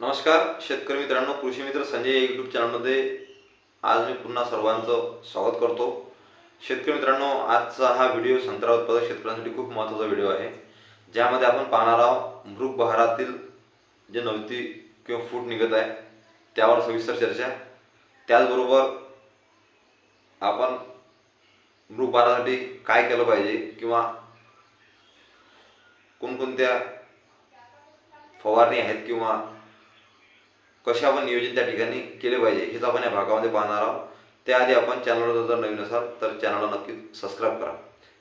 नमस्कार शेतकरी मित्रांनो कृषी मित्र संजय यूट्यूब चॅनलमध्ये आज मी पुन्हा सर्वांचं स्वागत करतो. शेतकरी मित्रांनो आजचा हा व्हिडिओ संत्रा उत्पादक शेतकऱ्यांसाठी खूप महत्त्वाचा व्हिडिओ आहे. ज्यामध्ये आपण पाहणार आहोत मृग बहारातील जे नवती किंवा फूट निघत आहे त्यावर सविस्तर चर्चा. त्याचबरोबर आपण मृग बहारासाठी काय केलं पाहिजे किंवा कोणकोणत्या फवारणी आहेत किंवा कशा आपण नियोजन त्या ठिकाणी केले पाहिजे हेच आपण या भागामध्ये पाहणार आहोत. त्याआधी आपण चॅनलवर जर नवीन असाल तर चॅनलला नक्की सबस्क्राईब करा.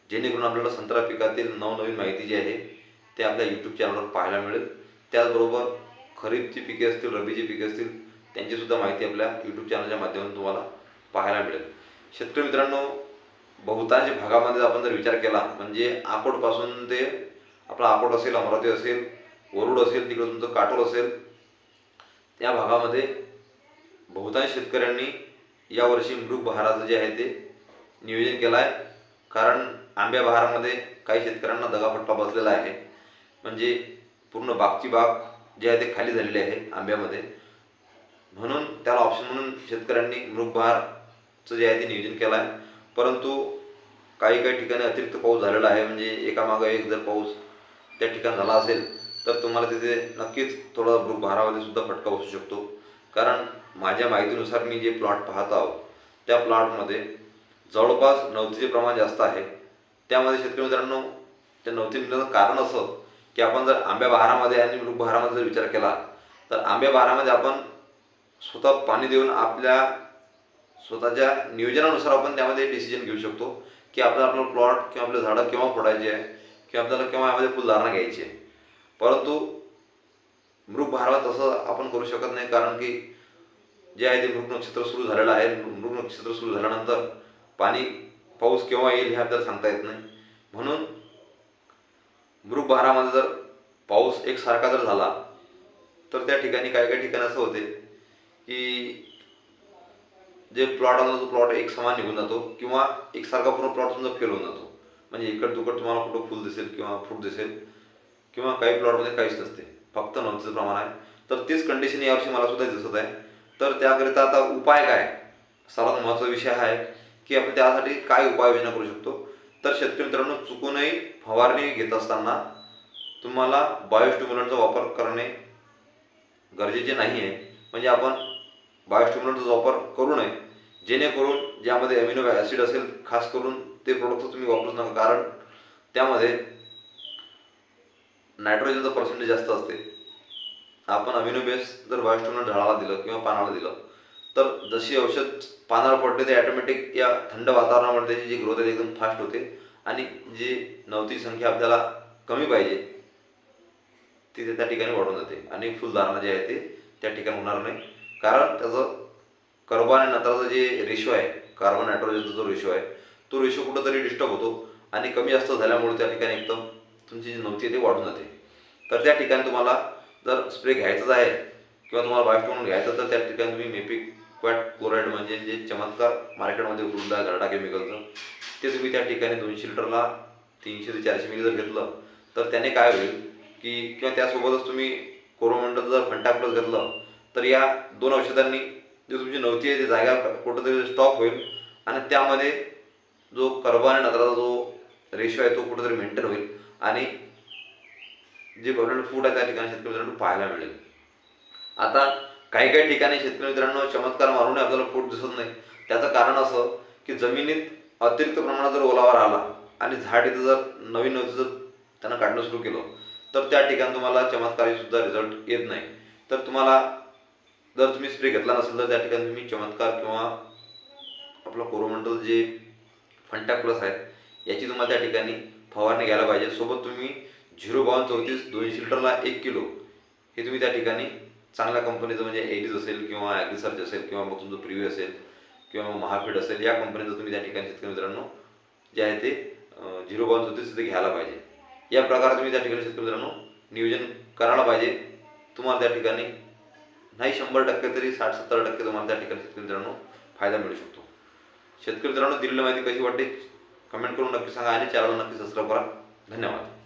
जेणेकरून आपल्याला संत्रा पिकातील नवनवीन माहिती जी आहे ते आपल्या यूट्यूब चॅनलवर पाहायला मिळेल. त्याचबरोबर खरीपची पिके असतील रब्बीची पिके असतील त्यांचीसुद्धा माहिती आपल्या यूट्यूब चॅनलच्या माध्यमातून तुम्हाला पाहायला मिळेल. शेतकरी मित्रांनो बहुतांश भागामध्ये आपण जर विचार केला म्हणजे आकोटपासून ते आपला आकोट असेल अमरावती असेल वरुड असेल तिकडं तुमचं काटोल असेल त्या भागामध्ये बहुतांश शेतकऱ्यांनी यावर्षी मृग बहाराचं जे आहे ते नियोजन केलं आहे. कारण आंब्या बहारामध्ये काही शेतकऱ्यांना दगापट्टा बसलेला आहे. म्हणजे पूर्ण बागची बाग जे आहे ते खाली झालेली आहे आंब्यामध्ये. म्हणून त्याला ऑप्शन म्हणून शेतकऱ्यांनी मृगबहारचं जे आहे ते नियोजन केलं आहे. परंतु काही काही ठिकाणी अतिरिक्त पाऊस झालेला आहे. म्हणजे एकामागं एक जर पाऊस त्या ठिकाणी झाला असेल तर तुम्हाला तिथे नक्कीच थोडा मृग भारामध्ये सुद्धा फटका बसू शकतो. कारण माझ्या माहितीनुसार मी जे प्लॉट पाहत आहोत त्या प्लॉटमध्ये जवळपास नवतीचे प्रमाण जास्त आहे. त्यामध्ये शेतकरी मित्रांनो त्या नवती निघण्याचं कारण असं की आपण जर आंब्या बहारामध्ये आणि मृग बहारामध्ये जर विचार केला तर आंब्या बहारामध्ये आपण स्वतः पाणी देऊन आपल्या स्वतःच्या नियोजनानुसार आपण त्यामध्ये डिसिजन घेऊ शकतो की आपल्याला आपलं प्लॉट किंवा आपलं झाडं केव्हा फोडायचे आहे किंवा आपल्याला केव्हा यामध्ये फुलधारणा घ्यायची आहे. परंतु मृग बहाराला तसं आपण करू शकत नाही कारण की जे आहे ते मृग नक्षत्र सुरू झालेलं आहे. मृग नक्षत्र सुरू झाल्यानंतर पाणी पाऊस केव्हा येईल हे आपल्याला सांगता येत नाही. म्हणून मृग बहारामध्ये जर पाऊस एकसारखा जर झाला तर त्या ठिकाणी काही काही ठिकाणी असं होते की जे प्लॉट असतो तो प्लॉट एक समान निघून जातो किंवा एकसारखा पूर्ण प्लॉट समजा फेल होऊन जातो. म्हणजे इकड तुकड तुम्हाला कुठं फुल दिसेल किंवा फ्रूट दिसेल किंवा काही प्लॉटमध्ये काहीच नसते. फक्त नोंदचं प्रमाण आहे. तर तीच कंडिशन यावर्षी मला सुद्धा दिसत आहे. तर त्याकरिता आता उपाय काय? सर्वात महत्त्वाचा विषय हा आहे की आपण त्यासाठी काय उपाययोजना करू शकतो? तर शेतकरी मित्रांनो चुकूनही फवारणी घेत असताना तुम्हाला बायोस्टिम्युलंटचा वापर करणे गरजेचे नाही आहे. म्हणजे आपण बायोस्टिम्युलंटचा वापर करू नये. जेणेकरून ज्यामध्ये अमिनो ॲसिड असेल खास करून ते प्रोडक्ट तुम्ही वापरूच नका. कारण त्यामध्ये नायट्रोजनचं पर्सेंटेज जास्त असते. आपण अमिनो बेस जर बायोस्टिम्युलंट झाडाला दिलं किंवा पानाला दिलं तर जशी औषध पानाला पडते ते ॲटोमॅटिक या थंड वातावरणामध्ये त्याची जी ग्रोथ आहे एकदम फास्ट होते. आणि जी नवती संख्या आपल्याला कमी पाहिजे ती त्या ठिकाणी वाढून जाते. आणि फुलधारणा जे आहे ते त्या ठिकाणी होणार नाही. कारण त्याचं कार्बन आणि नत्राचा जे रेशो आहे कार्बन नायट्रोजनचा जो रेशो आहे तो रेशो कुठंतरी डिस्टर्ब होतो. आणि कमी जास्त झाल्यामुळे त्या ठिकाणी एकदम तुमची जी नव्हती ते वाढून जाते. तर त्या ठिकाणी तुम्हाला जर स्प्रे घ्यायचाच आहे किंवा तुम्हाला बायोस्टोन घ्यायचं तर त्या ठिकाणी तुम्ही मेपिक क्वॅट क्लोराईड म्हणजे जे चमत्कार मार्केटमध्ये उपलब्ध आहे घरडा केमिकलचं ते तुम्ही त्या ठिकाणी दोनशे लिटरला तीनशे ते चारशे मिली जर घेतलं तर त्याने काय होईल की किंवा त्यासोबतच तुम्ही कोरोमंडल जर फंटा प्लस घेतलं तर या दोन औषधांनी जे तुमची नव्हती आहे ती जागा कुठंतरी स्टॉक होईल आणि त्यामध्ये जो कर्ब आणि नत्राचा जो रेशो आहे तो कुठंतरी मेंटेन होईल. आणि जे गव्हर्नमेंट फूड आहे त्या ठिकाणी शेतकरी मित्रांनो पाहायला मिळेल. आता काही काही ठिकाणी शेतकरी मित्रांनो चमत्कार मारूनही आपल्याला फूड दिसत नाही. त्याचं कारण असं की जमिनीत अतिरिक्त प्रमाणात जर ओलावा राहिला आणि झाड इथं जर नवीन नवीन जर त्यांना काढणं सुरू केलं तर त्या ठिकाणी तुम्हाला चमत्कारी सुद्धा रिझल्ट येत नाही. तर तुम्हाला जर तुम्ही स्प्रे घेतला नसेल तर त्या ठिकाणी तुम्ही चमत्कार किंवा आपलं कोरोमंडल जे फंटॅक प्लस आहे याची तुम्हाला त्या ठिकाणी फवारणी घ्यायला पाहिजे. सोबत तुम्ही झिरो बावन्न चौतीस दोनशे लिटरला एक किलो हे तुम्ही त्या ठिकाणी चांगल्या कंपनीचं म्हणजे एलिज असेल किंवा ॲग्रिसर्च असेल किंवा मग तुमचं प्रिव्ही असेल किंवा मग महाफीड असेल या कंपनीचं तुम्ही त्या ठिकाणी शेतकरी मित्रांनो जे आहे ते झिरो बावन्न चौतीस ते घ्यायला पाहिजे. या प्रकारे तुम्ही त्या ठिकाणी शेतकरी मित्रांनो नियोजन करायला पाहिजे. तुम्हाला त्या ठिकाणी नाही शंभर टक्के तरी साठ सत्तर टक्के तुम्हाला त्या ठिकाणी शेतकरी मित्रांनो फायदा मिळू शकतो. शेतकरी मित्रांनो दिलेली माहिती कशी वाटते कमेंट करून नक्की सांगा आणि चॅनलला नक्की सबस्क्राईब करा. धन्यवाद.